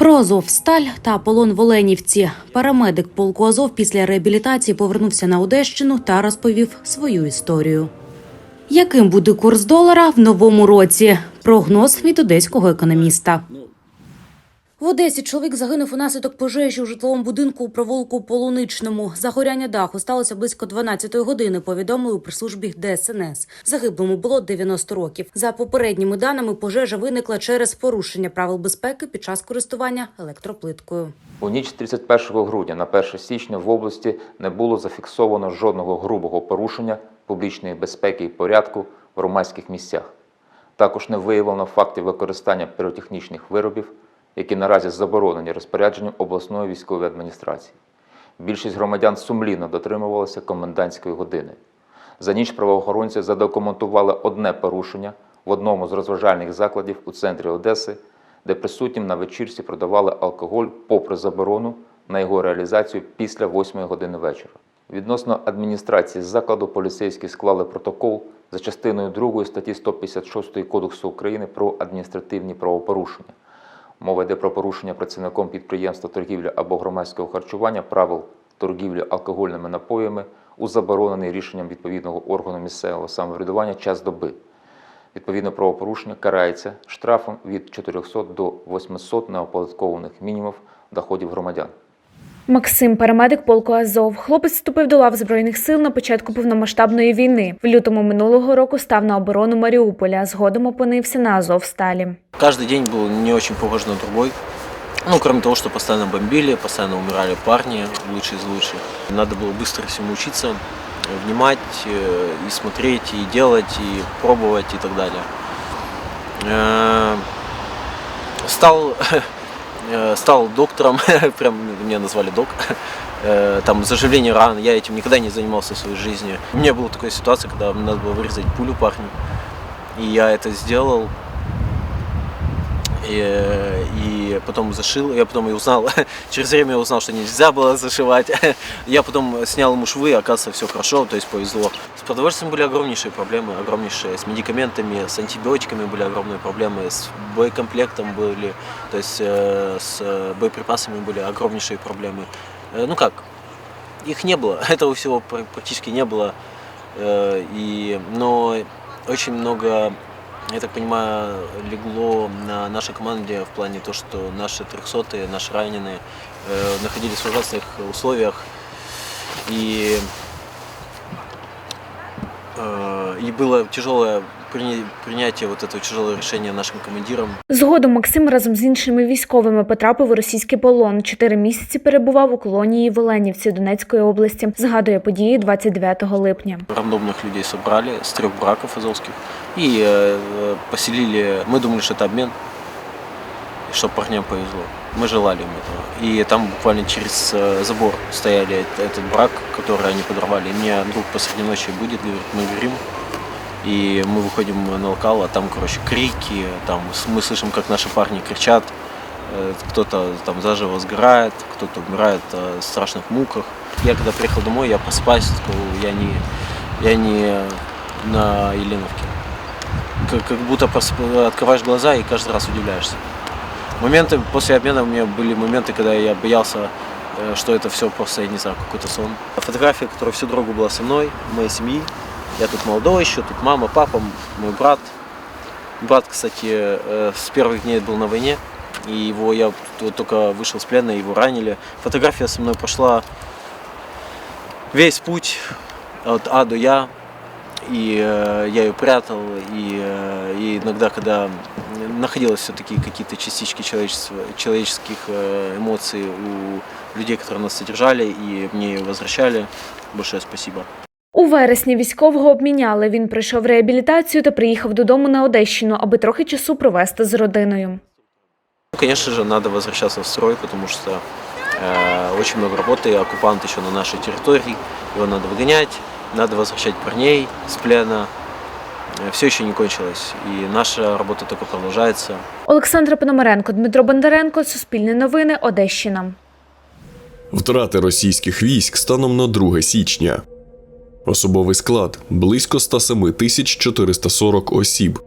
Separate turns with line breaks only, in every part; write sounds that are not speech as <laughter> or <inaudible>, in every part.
Про Азовсталь та полон в Оленівці. Парамедик полку Азов після реабілітації повернувся на Одещину та розповів свою історію. Яким буде курс долара в новому році? Прогноз від одеського економіста. В Одесі чоловік загинув унаслідок пожежі у житловому будинку у провулку Полуничному. Загоряння даху сталося близько 12-ї години. Повідомили у прислужбі ДСНС. Загиблому було 90 років. За попередніми даними, пожежа виникла через порушення правил безпеки під час користування електроплиткою.
У ніч з 31 грудня на 1 січня в області не було зафіксовано жодного грубого порушення публічної безпеки і порядку в громадських місцях. Також не виявлено фактів використання піротехнічних виробів, які наразі заборонені розпорядженням обласної військової адміністрації. Більшість громадян сумлінно дотримувалися комендантської години. За ніч правоохоронці задокументували одне порушення в одному з розважальних закладів у центрі Одеси, де присутнім на вечірці продавали алкоголь попри заборону на його реалізацію після 8 години вечора. Відносно адміністрації закладу поліцейські склали протокол за частиною 2 статті 156 Кодексу України про адміністративні правопорушення. Мова йде про порушення працівником підприємства торгівлі або громадського харчування правил торгівлі алкогольними напоями у заборонений рішенням відповідного органу місцевого самоврядування час доби. Відповідне правопорушення карається штрафом від 400 до 800 неоподаткованих мінімумів доходів громадян.
Максим, парамедик полку Азов. Хлопець вступив до лав збройних сил на початку повномасштабної війни. В лютому минулого року став на оборону Маріуполя. а Згодом опинився на Азовсталі.
Каждый день был не очень похож на другой. Ну, кроме того, что постоянно бомбили, постоянно умирали парни, лучшие из лучших. Надо было быстро всему учиться, внимать, э, и смотреть, и делать, и пробовать, и так далее. Э, Стал, э, <laughs> стал доктором, <laughs> прям меня назвали док. Э, Там заживление ран, я этим никогда не занимался в своей жизни. У меня была такая ситуация, когда мне надо было вырезать пулю парню. И я это сделал. И, и потом зашил, я потом и узнал, <laughs> через время я узнал, что нельзя было зашивать. <laughs> Я потом снял ему швы, оказывается, все хорошо, то есть повезло. Продовольствием были огромнейшие проблемы, огромнейшие. С медикаментами, с антибиотиками были огромные проблемы, с боекомплектом были, то есть э, с боеприпасами были огромнейшие проблемы. Э, Ну как, их не было, <laughs> этого всего пр- практически не было. Э, И, но очень много я так понимаю, легло на нашей команде в плане то, что наши трехсотые, наши раненые э, находились в ужасных условиях. И, э, и было тяжелое приня- принятие вот этого тяжелого решения нашим командирам.
Згодом Максим разом з іншими військовими потрапив у російський полон. Чотири місяці перебував у колонії в Оленівці Донецької області. Згадує події 29 липня.
Рандомных людей собрали с трех браков азовских и э, э, поселили. Мы думали, что это Обмен, чтобы парням повезло. Мы желали им этого. И там буквально через э, забор стояли эт- этот брак, который они подорвали. И мне друг посреди ночи будет, говорит, мы горим. И мы выходим на локал, а там, короче, крики, там мы слышим, как наши парни кричат, Э, кто-то там заживо сгорает, кто-то умирает э, в страшных муках. Я когда приехал домой, я просыпаюсь, такой, я не, я не на Еленовке. Как, как будто открываешь глаза и каждый раз удивляешься. Моменты после обмена у меня были моменты, когда я боялся, э, что это все просто, я не знаю, какой-то сон. Фотография, которая всю дорогу была со мной, моей семьи. Я тут молодой еще, тут мама, папа, мой брат. Брат, кстати, э, с первых дней был на войне. И его я только вышел с плена, его ранили. Фотография со мной прошла весь путь от А до Я. И э, я ее прятал, и, э, и иногда, когда находилось все-таки какие-то частички человечества, человеческих э, эмоций у людей, которые нас содержали, и мне ее возвращали, большое спасибо.
У вересні військового обміняли. Він пройшов реабілітацію та приїхав додому на Одещину, аби трохи часу провести з родиною.
Ну, Конечно же, надо возвращаться в строй, потому что э, очень много работы, оккупант еще на нашей территории, его надо выгонять, надо возвращать парней с плена. все еще не кончилось, и наша работа только продолжается.
Олександра Пономаренко, Дмитро Бондаренко, Суспільне новини, Одещина.
Втрати російських військ станом на 2 січня. Особовий склад близько 107 тисяч 440 осіб.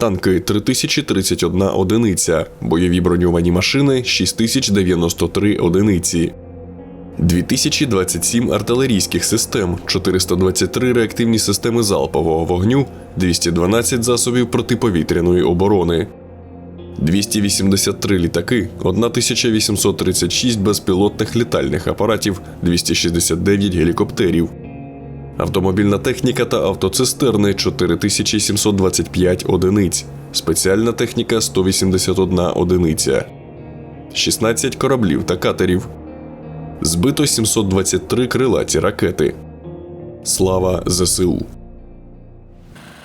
танки 3031 одиниця, бойові броньовані машини 6093 одиниці. 2027 артилерійських систем, 423 реактивні системи залпового вогню, 212 засобів протиповітряної оборони, 283 літаки, 1836 безпілотних літальних апаратів, 269 гелікоптерів. Автомобільна техніка та автоцистерни 4725 одиниць, спеціальна техніка 181 одиниця, 16 кораблів та катерів Збито 723 крилаті ракети. Слава ЗСУ!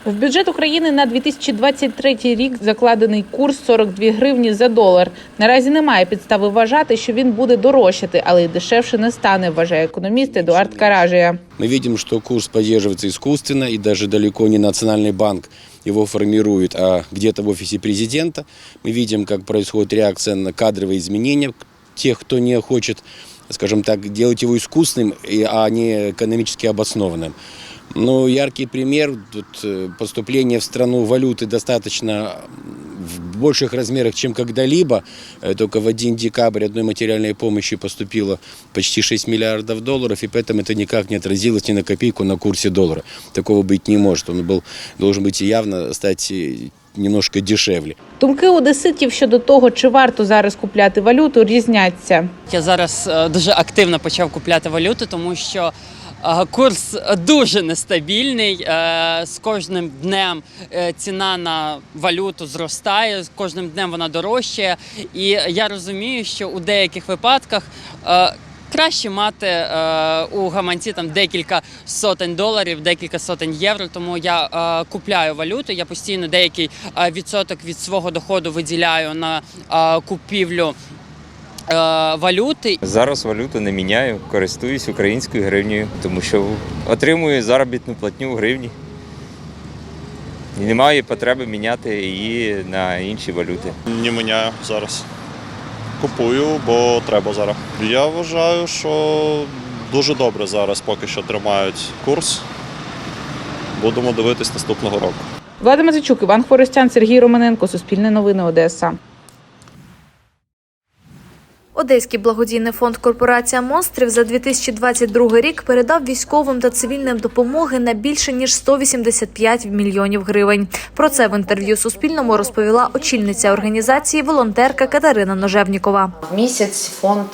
В бюджет України на 2023 рік закладений курс 42 гривні за долар. Наразі немає підстави вважати, що він буде дорожчати, але й дешевше не стане, вважає економіст Едуард Каражія.
Мы видим, что курс поддерживается искусственно, и даже далеко не Национальный банк его формирует, а где-то в офисе президента. Мы видим, как происходит реакция на кадровые изменения тех, кто не хочет, скажем так, делать его искусственным, и- а не экономически обоснованным. Ну, яркий пример, тут э, поступление в страну валюты достаточно в больших размерах, чем когда-либо. Э, Только в один декабрь одной материальной помощи поступило почти 6 миллиардов долларов, и поэтому это никак не отразилось ни на копейку на курсе доллара. Такого быть не может. Он был, должен быть явно стать э, немножко дешевле.
Думки одеситів щодо того, чи варто зараз купляти валюту, різняться.
Я зараз е, дуже активно почав купляти валюту, тому що е, курс дуже нестабільний. Е, З кожним днем ціна на валюту зростає, з кожним днем вона дорожчає. І я розумію, що у деяких випадках. Краще мати е, у гаманці там декілька сотень доларів, декілька сотень євро. Тому я е, купляю валюту. Я постійно деякий е, відсоток від свого доходу виділяю на е, купівлю е, валюти.
Зараз валюту не міняю, користуюсь українською гривнею, тому що отримую заробітну платню в гривні. І немає потреби міняти її на інші валюти.
Не міняю зараз. Купую, бо треба зараз. Я вважаю, що дуже добре зараз поки що тримають курс. Будемо дивитись наступного року.
Влада Мазичук, Іван Хворостян, Сергій Романенко, Суспільне новини Одеса.
Одеський благодійний фонд Корпорація монстрів за 2022 рік передав військовим та цивільним допомоги на більше ніж 185 мільйонів гривень. Про це в інтерв'ю Суспільному розповіла очільниця організації волонтерка Катерина Ножевнікова.
Місяць фонд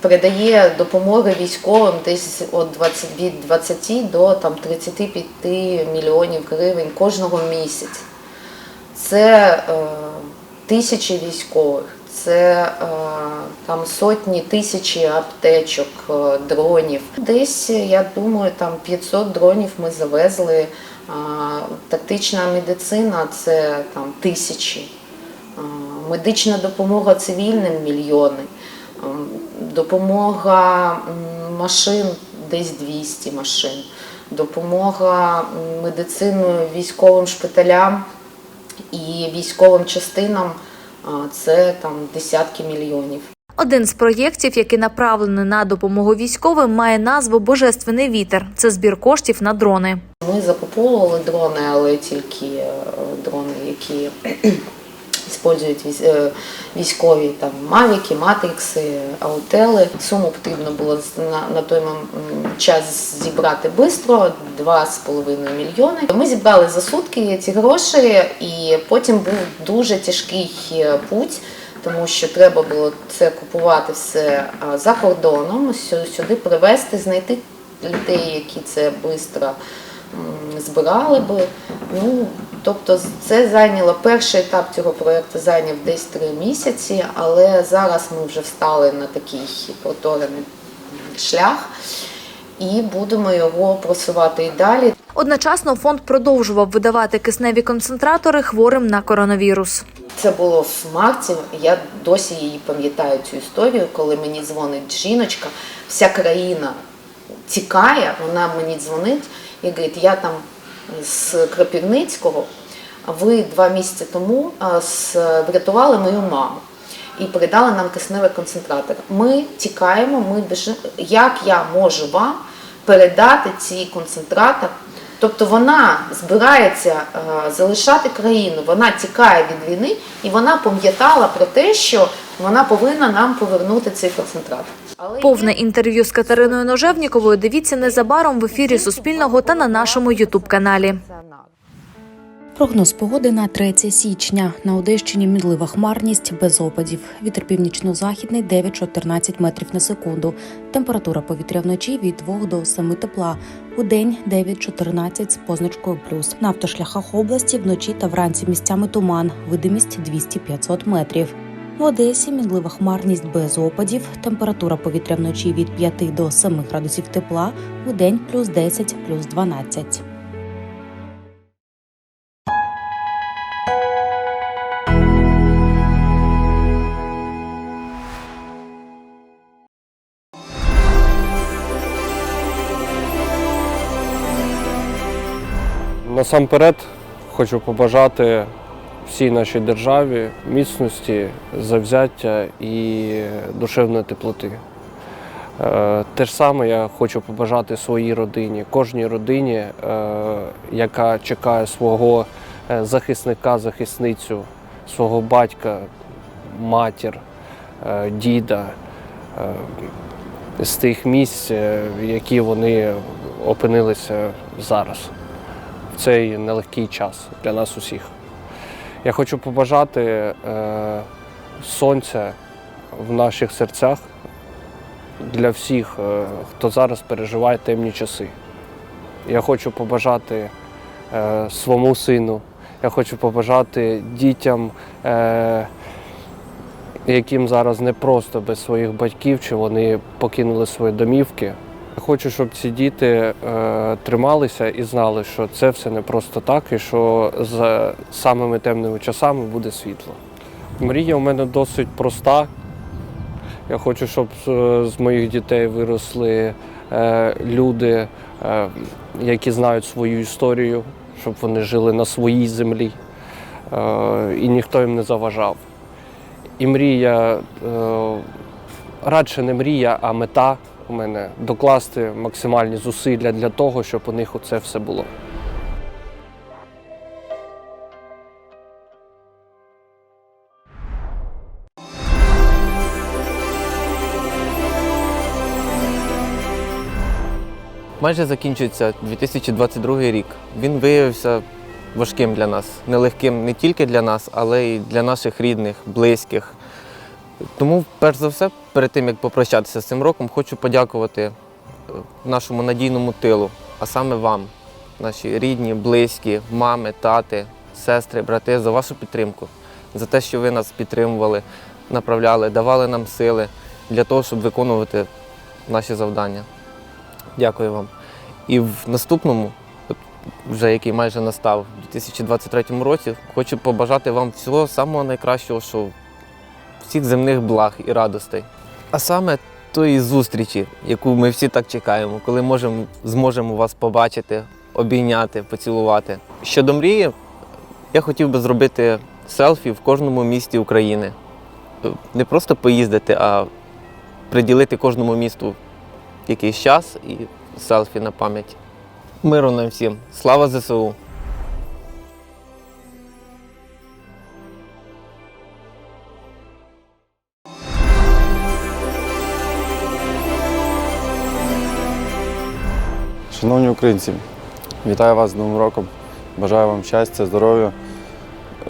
передає допомоги військовим десь від 20, від 20 до там, 35 мільйонів гривень кожного місяця. Це е, тисячі військових, це е, там сотні тисячі аптечок, е, дронів. Десь, я думаю, там 500 дронів ми завезли. А, тактична медицина це там тисячі. Медична допомога цивільним мільйони, допомога машин десь 200 машин, допомога медициною військовим шпиталям і військовим частинам це там десятки мільйонів.
Один з проєктів, який направлений на допомогу військовим, має назву Божественний вітер. Це збір коштів на дрони.
Ми закуповували дрони, але тільки е, дрони, які використовують е, військові там мавіки, матрикси, аутели. Суму потрібно було на, на той час зібрати швидко, 2,5 мільйони. Ми зібрали за сутки ці гроші, і потім був дуже тяжкий е, путь. Тому що треба було це купувати все за кордоном, сюди привезти, знайти людей, які це швидко збирали би. Ну, тобто це зайняло перший етап цього проєкту зайняв десь три місяці, але зараз ми вже встали на такий проторений шлях і будемо його просувати і далі.
Одночасно фонд продовжував видавати кисневі концентратори хворим на коронавірус.
Це було в марті. Я досі її пам'ятаю цю історію, коли мені дзвонить жіночка, вся країна тікає, вона мені дзвонить і говорить, я там з Кропівницького, ви два місяці тому врятували мою маму і передали нам кисневий концентратор. Ми тікаємо, ми біжимо. Як я можу вам передати ці концентратор Тобто вона збирається залишати країну, вона тікає від війни і вона пам'ятала про те, що вона повинна нам повернути цей концентрат.
Повне інтерв'ю з Катериною Ножевніковою дивіться незабаром в ефірі Суспільного та на нашому Ютуб каналі.
Прогноз погоди на 3 січня. На Одещині мінлива хмарність без опадів. Вітер північно-західний 9-14 метрів на секунду. Температура повітря вночі від 2 до 7 тепла. У день 9-14 з позначкою плюс. На автошляхах області вночі та вранці місцями туман. Видимість 200-500 метрів. В Одесі мінлива хмарність без опадів. Температура повітря вночі від 5 до 7 градусів тепла. У день плюс 10, плюс 12.
Насамперед хочу побажати всій нашій державі міцності, завзяття і душевної теплоти. Е, Те ж саме я хочу побажати своїй родині, кожній родині, е, яка чекає свого е, захисника, захисницю, свого батька, матір, діда з тих місць, в які вони опинилися зараз в цей нелегкий час для нас усіх. Я хочу побажати е, сонця в наших серцях для всіх, е, хто зараз переживає темні часи. Я хочу побажати е, своєму сину, я хочу побажати дітям, е, яким зараз непросто без своїх батьків, чи вони покинули свої домівки. Хочу, щоб ці діти е, трималися і знали, що це все не просто так, і що за самими темними часами буде світло. Мрія у мене досить проста. Я хочу, щоб з, з моїх дітей виросли е, люди, е, які знають свою історію, щоб вони жили на своїй землі е, і ніхто їм не заважав. І мрія, е, радше не мрія, а мета у мене докласти максимальні зусилля для того, щоб у них оце все було.
Майже закінчується 2022 рік. Він виявився важким для нас, нелегким не тільки для нас, але й для наших рідних, близьких. Тому, перш за все, перед тим як попрощатися з цим роком, хочу подякувати е, нашому надійному тилу, а саме вам, наші рідні, близькі, мами, тати, сестри, брати, за вашу підтримку, за те, що ви нас підтримували, направляли, давали нам сили для того, щоб виконувати наші завдання. Дякую вам. І в наступному, вже який майже настав, у 2023 році, хочу побажати вам всього самого найкращого, що всіх земних благ і радостей. А саме тої зустрічі, яку ми всі так чекаємо, коли можемо, зможемо вас побачити, обійняти, поцілувати. Щодо мрії, я хотів би зробити селфі в кожному місті України. Не просто поїздити, а приділити кожному місту якийсь час і селфі на пам'ять. Миру нам всім. Слава ЗСУ!
Шановні українці, вітаю вас з Новим роком. Бажаю вам щастя, здоров'я.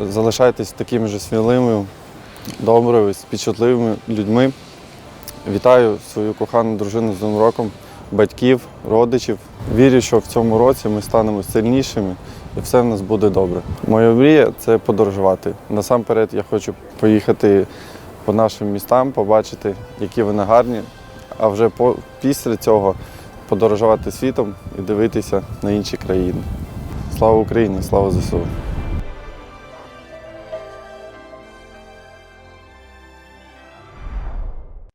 Залишайтесь такими ж сміливими, добрими, співчутливими людьми. Вітаю свою кохану дружину з Новим роком, батьків, родичів. Вірю, що в цьому році ми станемо сильнішими і все в нас буде добре. Моя мрія це подорожувати. Насамперед я хочу поїхати по нашим містам, побачити, які вони гарні, а вже після цього подорожувати світом і дивитися на інші країни. Слава Україні! Слава ЗСУ!